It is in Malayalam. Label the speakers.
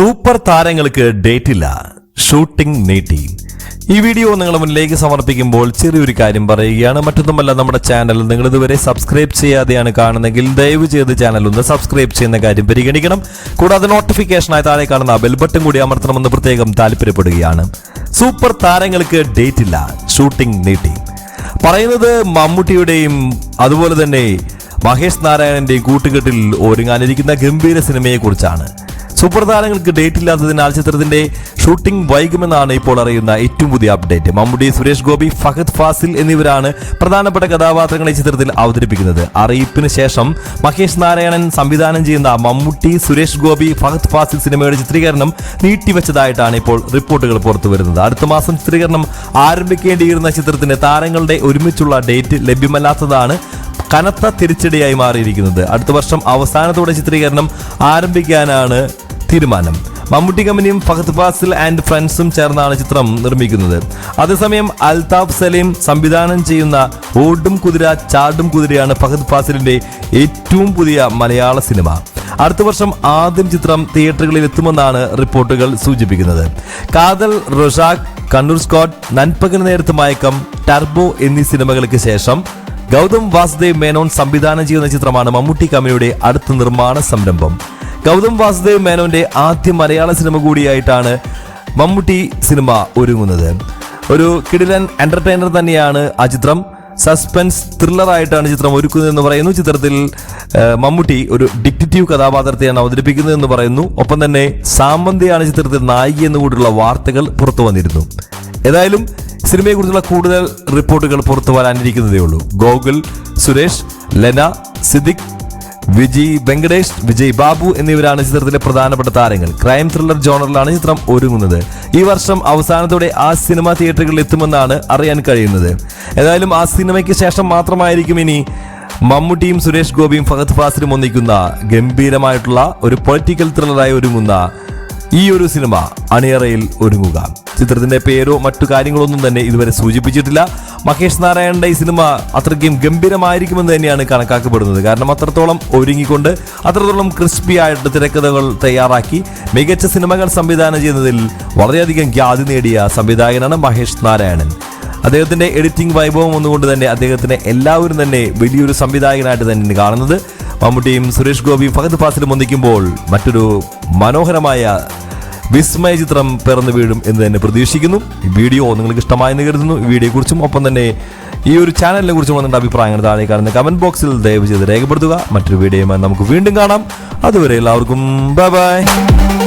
Speaker 1: സൂപ്പർ താരങ്ങൾക്ക് ഡേറ്റ് ഇല്ല ഷൂട്ടിംഗ് നീട്ടി. ഈ വീഡിയോ നിങ്ങൾ മുന്നിലേക്ക് സമർപ്പിക്കുമ്പോൾ ചെറിയൊരു കാര്യം പറയുകയാണ്. മറ്റൊന്നുമല്ല നമ്മുടെ ചാനൽ നിങ്ങൾ ഇതുവരെ സബ്സ്ക്രൈബ് ചെയ്യാതെയാണ് കാണുന്നതെങ്കിൽ ദയവ് ചെയ്ത് ചാനൽ ഒന്ന് സബ്സ്ക്രൈബ് ചെയ്യുന്ന കാര്യം പരിഗണിക്കണം. കൂടാതെ നോട്ടിഫിക്കേഷനായി താഴെ കാണുന്ന ബെൽ ബട്ടൺ കൂടി അമർത്തണമെന്ന് പ്രത്യേകം താല്പര്യപ്പെടുകയാണ്. സൂപ്പർ താരങ്ങൾക്ക് ഡേറ്റ് ഇല്ല ഷൂട്ടിംഗ് നീട്ടി. പറയുന്നത് മമ്മൂട്ടിയുടെയും അതുപോലെ തന്നെ മഹേഷ് നാരായണന്റെയും കൂട്ടുകെട്ടിൽ ഒരുങ്ങാനിരിക്കുന്ന ഗംഭീര സിനിമയെ കുറിച്ചാണ് സൂപ്പർ താരങ്ങൾക്ക് ഡേറ്റ് ഇല്ലാത്തതിനാൽ ചിത്രത്തിന്റെ ഷൂട്ടിംഗ് വൈകുമെന്നാണ് ഇപ്പോൾ അറിയുന്ന ഏറ്റവും പുതിയ അപ്ഡേറ്റ് മമ്മൂട്ടി സുരേഷ് ഗോപി ഫഹദ് ഫാസിൽ എന്നിവരാണ് പ്രധാനപ്പെട്ട കഥാപാത്രങ്ങളെ ചിത്രത്തിൽ അവതരിപ്പിക്കുന്നത്. അറിയിപ്പിന് ശേഷം മഹേഷ് നാരായണൻ സംവിധാനം ചെയ്യുന്ന മമ്മൂട്ടി സുരേഷ് ഗോപി ഫഹദ് ഫാസിൽ സിനിമയുടെ ചിത്രീകരണം നീട്ടിവെച്ചതായിട്ടാണ് ഇപ്പോൾ റിപ്പോർട്ടുകൾ പുറത്തു വരുന്നത് അടുത്ത മാസം ചിത്രീകരണം ആരംഭിക്കേണ്ടിയിരുന്ന ചിത്രത്തിന്റെ താരങ്ങളുടെ ഒരുമിച്ചുള്ള ഡേറ്റ് ലഭ്യമല്ലാത്തതാണ് കനത്ത തിരിച്ചടിയായി മാറിയിരിക്കുന്നത്. അടുത്ത വർഷം അവസാനത്തോടെ ചിത്രീകരണം ആരംഭിക്കാനാണ് തീരുമാനം. മമ്മൂട്ടി കമ്പനിയും ഫഹദ് ഫാസിൽ ആൻഡ് ഫ്രണ്ട്സും ചേർന്നാണ് ചിത്രം നിർമ്മിക്കുന്നത്. അതേസമയം അൽതാഫ് സലീം സംവിധാനം ചെയ്യുന്ന ഓടും കുതിര ചാടും കുതിരയാണ് ഫഹദ് ഫാസിലിന്റെ ഏറ്റവും പുതിയ മലയാള സിനിമ. അടുത്ത വർഷം ആദ്യം ചിത്രം തിയേറ്ററുകളിൽ എത്തുമെന്നാണ് റിപ്പോർട്ടുകൾ സൂചിപ്പിക്കുന്നത്. കാതൽ റൊഷാഖ് കണ്ണൂർ സ്കോട്ട് നൻപകൻ നേരത്ത് മയക്കം ടർബോ എന്നീ സിനിമകൾക്ക് ശേഷം ഗൗതം വാസുദേവ് മേനോൻ സംവിധാനം ചെയ്യുന്ന ചിത്രമാണ് മമ്മൂട്ടി കമ്പനിയുടെ അടുത്ത നിർമ്മാണ സംരംഭം. ഗൗതം വാസുദേവ് മേനോന്റെ ആദ്യ മലയാള സിനിമ കൂടിയായിട്ടാണ് മമ്മൂട്ടി സിനിമ ഒരുങ്ങുന്നത്. ഒരു കിടിലൻ എന്റർടൈനർ തന്നെയാണ് ആ ചിത്രം. സസ്പെൻസ് ത്രില്ലറായിട്ടാണ് ചിത്രം ഒരുക്കുന്നതെന്ന് പറയുന്നു. ചിത്രത്തിൽ മമ്മൂട്ടി ഒരു ഡിക്റ്റീവ് കഥാപാത്രത്തെയാണ് അവതരിപ്പിക്കുന്നത് എന്ന് പറയുന്നു. ഒപ്പം തന്നെ സാമന്തിയാണ് ചിത്രത്തിൽ നായിക എന്നുകൂടിയുള്ള വാർത്തകൾ പുറത്തു വന്നിരുന്നു. ഏതായാലും സിനിമയെക്കുറിച്ചുള്ള കൂടുതൽ റിപ്പോർട്ടുകൾ പുറത്തു വരാനിരിക്കുന്നതേ ഉള്ളൂ ഗോകുൽ സുരേഷ് ലെന സിദ്ദിഖ് വിജയ് വെങ്കടേഷ് വിജയ് ബാബു എന്നിവരാണ് ചിത്രത്തിലെ പ്രധാനപ്പെട്ട താരങ്ങൾ. ക്രൈം ത്രില്ലർ ജോണറിലാണ് ചിത്രം ഒരുങ്ങുന്നത്. ഈ വർഷം അവസാനത്തോടെ ആ സിനിമ തിയേറ്ററുകളിൽ എത്തുമെന്നാണ് അറിയാൻ കഴിയുന്നത്. ഏതായാലും ആ സിനിമയ്ക്ക് ശേഷം മാത്രമായിരിക്കും ഇനി മമ്മൂട്ടിയും സുരേഷ് ഗോപിയും ഫഹദ് ഫാസിലും ഒന്നിക്കുന്ന ഗംഭീരമായിട്ടുള്ള ഒരു പൊളിറ്റിക്കൽ ത്രില്ലറായി ഒരുങ്ങുന്ന ഈ ഒരു സിനിമ അണിയറയിൽ ഒരുങ്ങുക. ചിത്രത്തിന്റെ പേരോ മറ്റു കാര്യങ്ങളൊന്നും തന്നെ ഇതുവരെ സൂചിപ്പിച്ചിട്ടില്ല. മഹേഷ് നാരായണന്റെ ഈ സിനിമ അത്രയ്ക്കും ഗംഭീരമായിരിക്കുമെന്ന് തന്നെയാണ് കണക്കാക്കപ്പെടുന്നത്. കാരണം അത്രത്തോളം ഒരുങ്ങിക്കൊണ്ട് അത്രത്തോളം ക്രിസ്പി ആയിട്ട് തിരക്കഥകൾ തയ്യാറാക്കി മികച്ച സിനിമകൾ സംവിധാനം ചെയ്യുന്നതിൽ വളരെയധികം ഖ്യാതി നേടിയ സംവിധായകനാണ് മഹേഷ് നാരായണൻ. അദ്ദേഹത്തിന്റെ എഡിറ്റിംഗ് വൈഭവം ഒന്നുകൊണ്ട് തന്നെ അദ്ദേഹത്തിനെ എല്ലാവരും തന്നെ വലിയൊരു സംവിധായകനായിട്ട് തന്നെ കാണുന്നത്. മമ്മൂട്ടിയും സുരേഷ് ഗോപിയും ഫഹദ് ഫാസിലും ഒന്നിക്കുമ്പോൾ മറ്റൊരു മനോഹരമായ വിസ്മയ ചിത്രം പിറന്നു വീഴും എന്ന് തന്നെ പ്രതീക്ഷിക്കുന്നു. വീഡിയോ നിങ്ങൾക്ക് ഇഷ്ടമായെന്ന് കരുതുന്നു. ഈ കുറിച്ചും ഒപ്പം തന്നെ ഈ ഒരു ചാനലിനെ കുറിച്ചും വന്നിട്ട് അഭിപ്രായങ്ങൾ താഴെ കാണുന്ന കമന്റ് ബോക്സിൽ ദയവ് ചെയ്ത് രേഖപ്പെടുത്തുക. മറ്റൊരു വീഡിയോയുമായി നമുക്ക് വീണ്ടും കാണാം. അതുവരെ എല്ലാവർക്കും ബൈ ബൈ